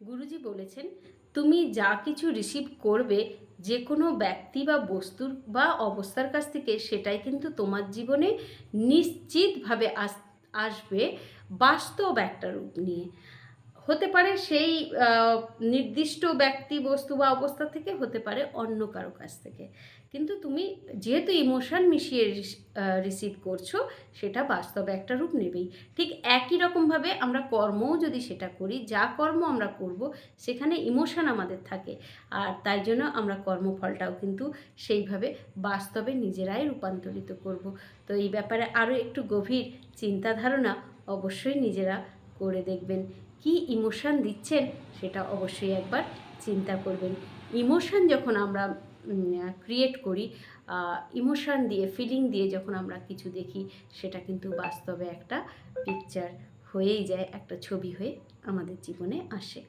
গুরুজি বলেছেন, তুমি যা কিছু রিসিভ করবে যে কোনো ব্যক্তি বা বস্তুর বা অবস্থার কাছ থেকে, সেটাই কিন্তু তোমার জীবনে নিশ্চিতভাবে আস, আসবে বাস্তব একটা রূপ নিয়ে। হতে পারে সেই নির্দিষ্ট ব্যক্তি, বস্তু বা অবস্থা থেকে হতে পারে অন্য কারও কাছ থেকে। কিন্তু তুমি যেহেতু ইমোশান মিশিয়ে রিসিভ করছ, সেটা বাস্তবে একটা রূপ নেবেই। ঠিক একই রকমভাবে আমরা কর্মও যদি সেটা করি, যা কর্ম আমরা করব, সেখানে ইমোশান আমাদের থাকে। আর তাই জন্য আমরা কর্মফলটাও কিন্তু সেইভাবে বাস্তবে নিজেরাই রূপান্তরিত করব। তো এই ব্যাপারে আরও একটু গভীর চিন্তা ধারণা অবশ্যই নিজেরা করে দেখবেন। কি ইমোশান দিচ্ছেন সেটা অবশ্যই একবার চিন্তা করবেন। ইমোশান যখন আমরা ক্রিয়েট করি ইমোশান দিয়ে ফিলিং দিয়ে যখন আমরা কিছু দেখি, সেটা কিন্তু বাস্তবে একটা পিকচার হয়েই যায়, একটা ছবি হয়ে আমাদের জীবনে আসে।